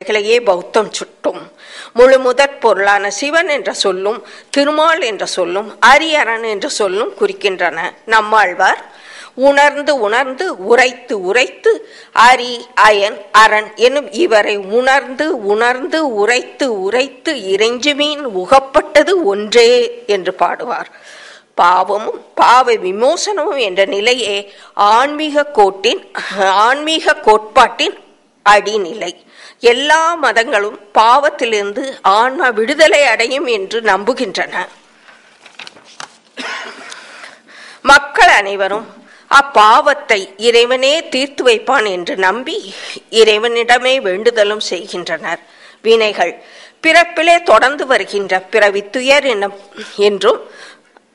கலையே பௌத்தம் சுட்டும். முழு முதற் பொருளான சிவன் என்ற சொல்லும் திருமால் என்ற சொல்லும் அரியரன் என்ற சொல்லும் குறிக்கின்றன. நம்மாழ்வார் உணர்ந்து உணர்ந்து உரைத்து உரைத்து அரி அயன் அரண் எனும் இவரை உணர்ந்து உணர்ந்து உரைத்து உரைத்து இறைஞ்சு மீன் உகப்பட்டது ஒன்றே என்று பாடுவார். பாவமும் பாவ விமோசனமும் என்ற நிலையே ஆன்மீக கோட்டின் ஆன்மீக கோட்பாட்டின் அடிநிலை. எல்லா மதங்களும் பாவத்திலிருந்து ஆன்ம விடுதலை அடையும் என்று நம்புகின்றன. மக்கள் அனைவரும் அப்பாவத்தை இறைவனே தீர்த்து வைப்பான் என்று நம்பி இறைவனிடமே வேண்டுதலும் செய்கின்றனர். வினைகள் பிறப்பிலே தொடர்ந்து வருகின்ற பிறவித்துயர் என்றும்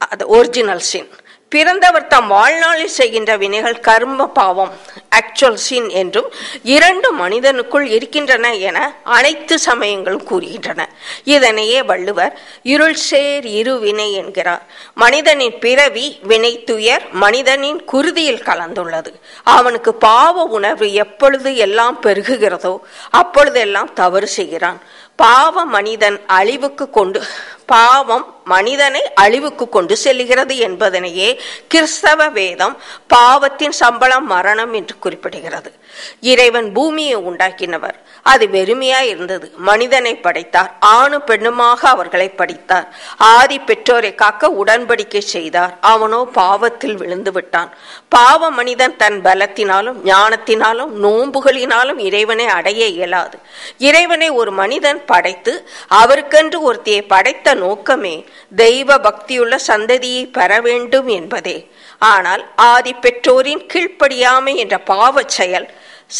அது ஒரிஜினல் சின் பிறந்தவர் தம் வாழ்நாளில் செய்கின்ற வினைகள் கர்ம பாவம் ஆக்சுவல் சின் என்றும் இரண்டு மனிதனுக்குள் இருக்கின்றன என அனைத்து சமயங்களும் கூறுகின்றன. இதனையே வள்ளுவர் இருள் சேர் இரு வினை என்கிறார். மனிதனின் பிறவி வினை துயர் மனிதனின் குருதியில் கலந்துள்ளது. அவனுக்கு பாவ உணர்வு எப்பொழுது எல்லாம் பெருகுகிறதோ அப்பொழுதெல்லாம் தவறு செய்கிறான். பாவ மனிதன் அழிவுக்கு கொண்டு பாவம் மனிதனை அழிவுக்கு கொண்டு செல்கிறது என்பதனையே கிறிஸ்தவ வேதம் பாவத்தின் சம்பளம் மரணம் என்று குறிப்பிடுகிறது. இறைவன் பூமியை உண்டாக்கினவர். அது வெறுமையா இருந்தது. மனிதனை படைத்தார். ஆணு பெண்ணுமாக அவர்களை படித்தார். ஆதி பெற்றோரை காக்க உடன்படிக்கை செய்தார். அவனோ பாவத்தில் விழுந்து விட்டான். பாவ மனிதன் தன் பலத்தினாலும் ஞானத்தினாலும் நோன்புகளினாலும் இறைவனை அடைய இயலாது. இறைவனை ஒரு மனிதன் படைத்து அவருக்கென்று ஒருத்தியை படைத்த நோக்கமே தெய்வ பக்தியுள்ள சந்ததியை பெற வேண்டும் என்பதே. ஆனால் ஆதி பெற்றோரின் கீழ்ப்படியாமை என்ற பாவச் செயல்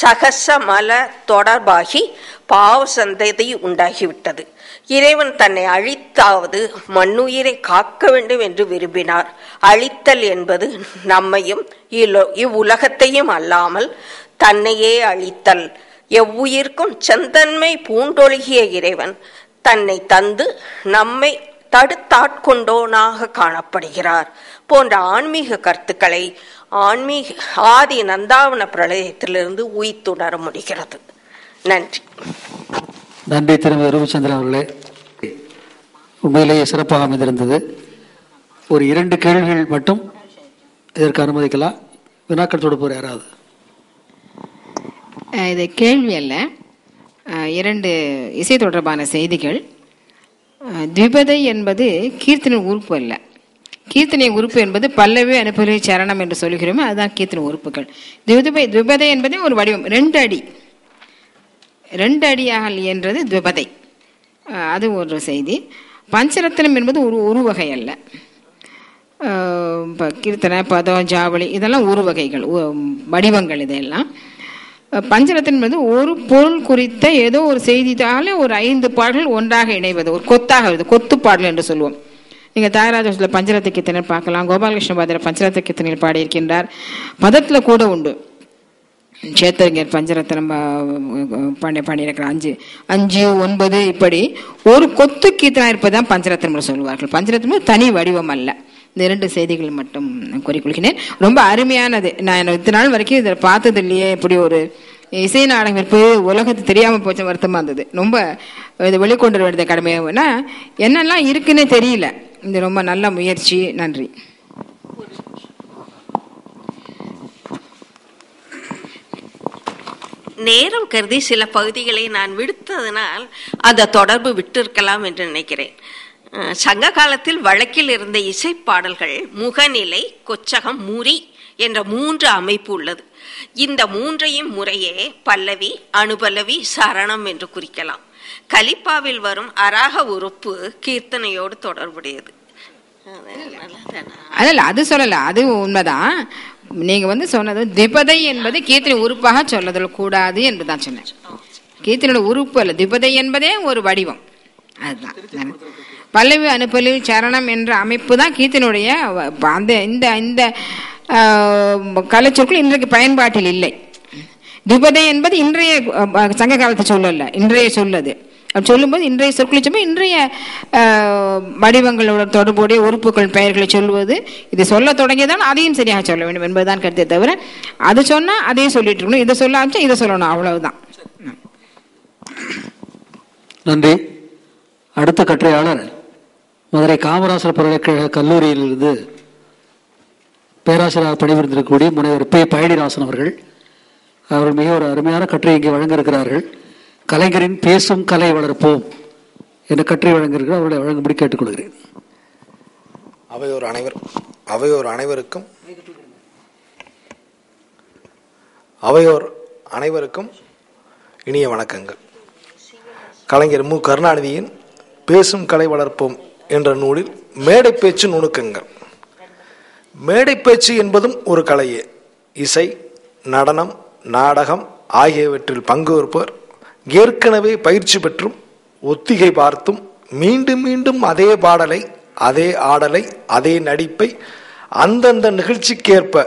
சகச மல தொடர்பாகி பாவ சந்ததி உண்டாகிவிட்டது. இறைவன் தன்னை அழித்தாவது மண்ணுயிரை காக்க வேண்டும் என்று விரும்பினார். அழித்தல் என்பது நம்மையும் இவ்வுலகத்தையும் அல்லாமல் தன்னையே அழித்தல். எவ்வுயிர்க்கும் செந்தன்மை பூண்டொழுகிய இறைவன் தன்னை தந்து நம்மை தடுத்தாட்கொண்டோனாக காணப்படுகிறார். போன்ற ஆன்மீக கருத்துக்களை ஆன்மீக ஆதி நந்தாவன பிரளயத்திலிருந்து உயிர்த்துணர முடிகிறது. நன்றி. நன்றி திருமதி ரூபச்சந்திரன் அவர்களே. உண்மையிலேயே சிறப்பாக அமைந்திருந்தது. ஒரு இரண்டு கேள்விகள் மட்டும் இதற்கு அனுமதிக்கலாம். வினாக்கள் தொடுப்போர் யாராவது? இது கேள்வி அல்ல. இரண்டு இசை தொடர்பான செய்திகள். திபதை என்பது கீர்த்தனை உறுப்பு அல்ல. கீர்த்தனை உறுப்பு என்பது பல்லவி அனுப்பலி சரணம் என்று சொல்கிறோமோ அதுதான் கீர்த்தனை உறுப்புகள். திபதை திபதை என்பதே ஒரு வடிவம். ரெண்டு அடி. ரெண்டு அடியாக இயன்றது திபதை. அது ஒரு செய்தி. பஞ்சரத்தனம் என்பது ஒரு ஒரு வகை அல்ல. இப்போ கீர்த்தனை பதம் ஜாவளி இதெல்லாம் ஒரு வகைகள் வடிவங்கள் இதெல்லாம். பஞ்சரத்தன் என்பது ஒரு பொருள் குறித்த ஏதோ ஒரு செய்தித்தாலே ஒரு ஐந்து பாடல்கள் ஒன்றாக இணைவது ஒரு கொத்தாக வருது கொத்து பாடல் என்று சொல்லுவோம். நீங்கள் தியாகராஜத்தில் பஞ்சரத்த கீர்த்தனை பார்க்கலாம் கோபாலகிருஷ்ண பாதிர பஞ்சரத்த கீர்த்தனையில் பாடியிருக்கின்றார். பதத்தில் கூட உண்டு. சேத்தறிஞர் பஞ்சரத்தனம் பாண்டிய பாடியிருக்கிற அஞ்சு அஞ்சு ஒன்பது இப்படி ஒரு கொத்து கீர்த்தனா இருப்பதுதான் பஞ்சரத்னம் சொல்லுவார்கள். பஞ்சரத்னம் தனி வடிவம் அல்ல. இந்த இரண்டு செய்திகள் மட்டும் கூறிக்கொள்கிறேன் ரொம்ப அருமையானது. நான் இத்தனை நாள் வரைக்கும் இதில் பார்த்தது இல்லையே இப்படி ஒரு இசை நாடகம் உலகத்து தெரியாமல் போச்ச வருத்தமாக இருந்தது. ரொம்ப இதை வெளிக்கொண்டு வேண்டிய கடமையாகனா என்னெல்லாம் இருக்குன்னே தெரியல. இந்த ரொம்ப நல்ல முயற்சி. நன்றி. நேரம் கருதி சில பகுதிகளை நான் விடுத்ததனால் அந்த தொடர்பு விட்டிருக்கலாம் என்று நினைக்கிறேன். சங்க காலத்தில் வழக்கில் இருந்த இசை பாடல்கள் முகநிலை கொச்சகம் முறி என்ற மூன்று அமைப்பு உள்ளது. இந்த மூன்றையும் முறையே பல்லவி அனுபல்லவி சரணம் என்று குறிக்கலாம். கலிப்பாவில் வரும் அராக உறுப்பு கீர்த்தனையோடு தொடர்புடையது. அதல்ல அது சொல்லல. அது உண்மைதான். நீங்க வந்து சொன்னது திபதை என்பது கீர்த்தனை உறுப்பாக சொல்லுதல் கூடாது என்று தான் சொன்னேன். கீர்த்தனோட உறுப்பு அல்ல. திபதை என்பதே ஒரு வடிவம். அதுதான். பல்லவி அனுப்பலி சரணம் என்ற அமைப்பு தான் கீர்த்தனுடைய அந்த இந்த இந்த கலைச்சொற்கள் இன்றைக்கு பயன்பாட்டில் இல்லை. திபதை என்பது இன்றைய சங்க காலத்தை சொல்லல இன்றைய சொல்லது. அப்படி சொல்லும்போது இன்றைய சொற்களை சொல்லும்போது இன்றைய வடிவங்களோட தொடர்புடைய உறுப்புகள் பெயர்களை சொல்லுவது இது சொல்ல தொடங்கியதான் அதையும் சரியாக சொல்ல வேண்டும் என்பதுதான் கருத்தை தவிர அது சொன்னால் அதையும் சொல்லிட்டு இருக்கணும். இதை சொல்ல ஆரம்பிச்சா இதை சொல்லணும் அவ்வளவுதான். நன்றி. அடுத்த கட்டுரையாளர் மதுரை காமராசர் பல்கலைக்கழக கல்லூரியிலிருந்து பேராசிரியராக பணிபுரிந்திருக்கக்கூடிய முனைவர் பே. பழனிராசன் அவர்கள். அவர்கள் மிக ஒரு அருமையான கட்டுரை இங்கே வழங்க இருக்கிறார்கள் கலைஞரின் பேசும் கலை வளர்ப்போம் என்ற கட்டுரை வழங்க இருக்கிறார் அவர்களை வழங்கும்படி கேட்டுக்கொள்கிறேன். அவையோர் அனைவர் அவையோர் அனைவருக்கும் அவையோர் அனைவருக்கும் இனிய வணக்கங்கள். கலைஞர் மு. கருணாநிதியின் பேசும் கலை வளர்ப்போம் என்ற நூலில் மேடை பேச்சு நுணுக்கங்கள். மேடை பேச்சு என்பதும் ஒரு கலையே. இசை நடனம் நாடகம் ஆகியவற்றில் பங்கு பெறுப்பவர் ஏற்கனவே பயிற்சி பெற்றும் ஒத்திகை பார்த்தும் மீண்டும் மீண்டும் அதே பாடலை அதே ஆடலை அதே நடிப்பை அந்தந்த நிகழ்ச்சிக்கேற்ப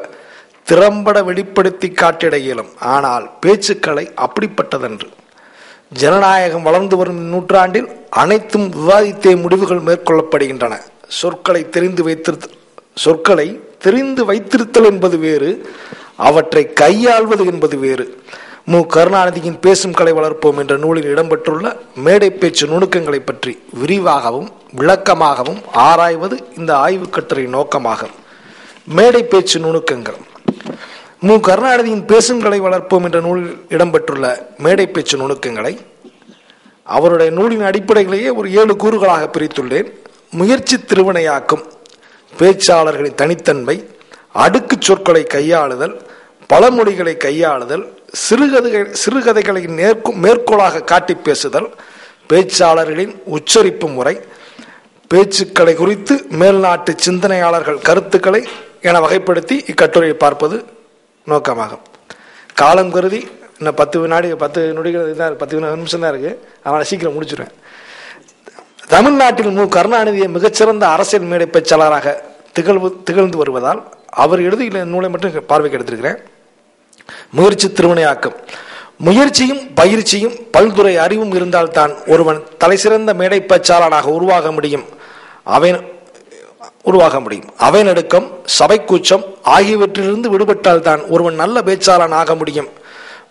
திறம்பட வெளிப்படுத்தி காட்டிட இயலும். ஆனால் பேச்சுக்கலை அப்படிப்பட்டதன்று. ஜனநாயகம் வளர்ந்து வரும் நூற்றாண்டில் அனைத்தும் விவாதித்தே முடிவுகள் மேற்கொள்ளப்படுகின்றன. சொற்களை தெரிந்து வைத்திருத்தல் சொற்களை தெரிந்து வைத்திருத்தல் என்பது வேறு அவற்றை கையாள்வது என்பது வேறு. மு. கருணாநிதியின் பேசும் கலை வளர்ப்போம் என்ற நூலில் இடம்பெற்றுள்ள மேடை பேச்சு நுணுக்கங்களை பற்றி விரிவாகவும் விளக்கமாகவும் ஆராய்வது இந்த ஆய்வுக் கட்டுரை நோக்கமாகும். மேடை பேச்சு நுணுக்கங்கள். மு. கருணாநிதியின் பேசும் வளர்ப்போம் என்ற நூலில் இடம்பெற்றுள்ள மேடை பேச்சு நுணுக்கங்களை அவருடைய நூலின் அடிப்படையிலேயே ஒரு ஏழு கூறுகளாக பிரித்துள்ளேன். முயற்சி திருவினையாக்கும் பேச்சாளர்களின் தனித்தன்மை அடுக்கு சொற்களை கையாளுதல் பழமொழிகளை கையாளுதல் சிறுகதைகள் சிறுகதைகளை நேர்க்கு மேற்கோளாக காட்டி பேசுதல் பேச்சாளர்களின் உச்சரிப்பு முறை பேச்சுக்களை குறித்து மேல்நாட்டு சிந்தனையாளர்கள் கருத்துக்களை என வகைப்படுத்தி இக்கட்டுரையை பார்ப்பது நோக்கமாகும். காலம் கருதி இன்னும் பத்து வினாடி பத்து நொடிகள் தான் பத்து நிமிஷம் தான் இருக்கு. அவனை சீக்கிரம் முடிச்சிருவேன். தமிழ்நாட்டில் மு. கருணாநிதியை மிகச்சிறந்த அரசியல் மேடை பேச்சாளராக திகழ்வு திகழ்ந்து வருவதால் அவர் எழுதிய நூலை மட்டும் பார்வைக்கு எடுத்திருக்கிறேன். முயற்சி திருவினையாக்கம் முயற்சியும் பயிற்சியும் பல்துறை அறிவும் இருந்தால்தான் ஒருவன் தலைசிறந்த மேடை பேச்சாளனாக உருவாக முடியும். அவன் உருவாக முடியும். அவை நடுக்கம் சபை கூச்சம் ஆகியவற்றிலிருந்து விடுபட்டால்தான் ஒருவன் நல்ல பேச்சாளன் ஆக முடியும்.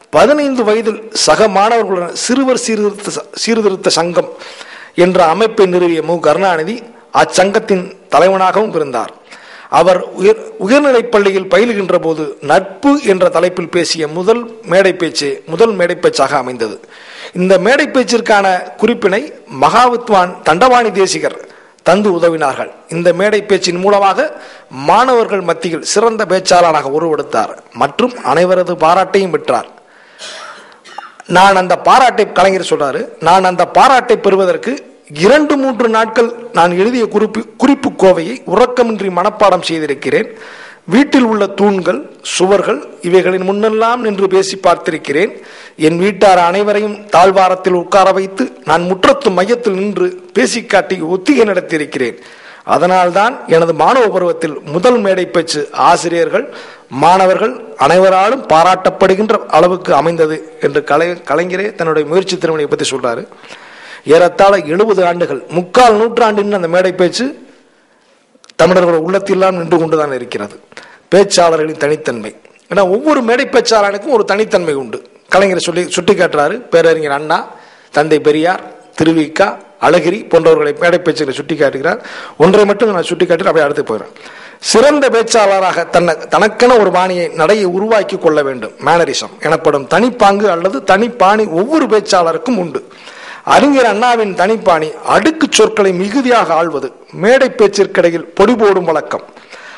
பதினைந்து வயதில் சக மாணவர்களுடன் சிறுவர் சீர்திருத்த சீர்திருத்த சங்கம் என்ற அமைப்பை நிறுவிய மு. கருணாநிதி அச்சங்கத்தின் தலைவனாகவும் இருந்தார் அவர் உயர் உயர்நிலைப் பள்ளியில் பயிலுகின்ற போது நட்பு என்ற தலைப்பில் பேசிய முதல் மேடை பேச்சு முதல் மேடை பேச்சாக அமைந்தது. இந்த மேடை பேச்சிற்கான குறிப்பினை மகாவித்வான் தண்டவாணி தேசிகர் தந்து உதவினார்கள். இந்த மேடை பேச்சின் மூலமாக மாணவர்கள் மத்தியில் சிறந்த பேச்சாளராக உருவெடுத்தார். மற்றும் அனைவரது பாராட்டையும் பெற்றார். நான் அந்த பாராட்டை கலைஞர் சொல்றாரு நான் அந்த பாராட்டை பெறுவதற்கு இரண்டு மூன்று நாட்கள் நான் எழுதிய குறிப்பு குறிப்பு கோவையை உறக்கமின்றி மனப்பாடம் செய்திருக்கிறேன். வீட்டில் உள்ள தூண்கள் சுவர்கள் இவைகளின் முன்னெல்லாம் நின்று பேசி பார்த்திருக்கிறேன். என் வீட்டார் அனைவரையும் தாழ்வாரத்தில் உட்கார வைத்து நான் முற்றத்து மையத்தில் நின்று பேசி காட்டி ஒத்திகை நடத்தியிருக்கிறேன். அதனால்தான் எனது மாணவ பருவத்தில் முதல் மேடை பேச்சு ஆசிரியர்கள் மாணவர்கள் அனைவராலும் பாராட்டப்படுகின்ற அளவுக்கு அமைந்தது என்று கலை கலைஞரே தன்னுடைய முயற்சி திறமையை பற்றி சொல்றாரு. ஏறத்தாழ எழுபது ஆண்டுகள் முக்கால் நூற்றாண்டின் அந்த மேடை பேச்சு தமிழர்கள் உள்ளத்திலாம் நின்று கொண்டுதான் இருக்கிறது. பேச்சாளர்களின் தனித்தன்மை. ஏன்னா ஒவ்வொரு மேடை பேச்சாளனுக்கும் ஒரு தனித்தன்மை உண்டு. கலைஞர் சொல்லி சுட்டி காட்டுறாரு பேரறிஞர் அண்ணா தந்தை பெரியார் திருவிக்கா அழகிரி போன்றவர்களை மேடை பேச்சுகளை சுட்டி காட்டுகிறார் ஒன்றை மட்டும் நான் சுட்டி காட்டி அப்படியே அடுத்து போயிடுறேன். சிறந்த பேச்சாளராக தன்னை தனக்கென ஒரு பாணியை நடையை உருவாக்கி கொள்ள வேண்டும். மேனரிசம் எனப்படும் தனிப்பாங்கு அல்லது தனிப்பாணி ஒவ்வொரு பேச்சாளருக்கும் உண்டு. அறிஞர் அண்ணாவின் தனிப்பாணி அடுக்கு சொற்களை மிகுதியாக ஆள்வது மேடை பேச்சிற்கிடையில் பொடி போடும் வழக்கம்.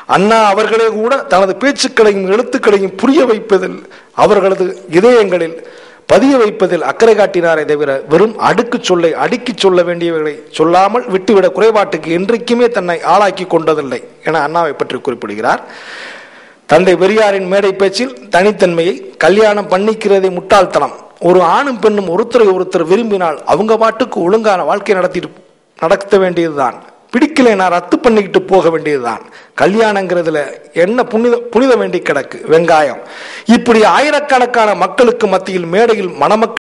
அண்ணா அவர்களே கூட தனது பேச்சுக்களையும் எழுத்துக்களையும் புரிய வைப்பதில் அவர்களது இதயங்களில் பதிய வைப்பதில் அக்கறை காட்டினாரே தவிர வெறும் அடுக்கு சொல்லை அடுக்கி சொல்ல வேண்டியவர்களை சொல்லாமல் விட்டுவிட குறைபாட்டுக்கு என்றைக்குமே தன்னை ஆளாக்கி கொண்டதில்லை என அண்ணாவை பற்றி குறிப்பிடுகிறார். தந்தை பெரியாரின் மேடை பேச்சில் தனித்தன்மையை கல்யாணம் பண்ணிக்கிறதை முட்டாள்தனம். ஒரு ஆணும் பெண்ணும் ஒருத்தரை ஒருத்தர் விரும்பினால் அவங்க பாட்டுக்கு ஒழுங்கான வாழ்க்கை நடத்திட்டு நடத்த வேண்டியதுதான். பிடிக்கலை நான் ரத்து பண்ணிக்கிட்டு போக வேண்டியதுதான். கல்யாணங்கிறதுல என்ன புனித புனித வேண்டி கிடக்கு? வெங்காயம். இப்படி ஆயிரக்கணக்கான மக்களுக்கு மத்தியில் மேடையில் மணமக்கள்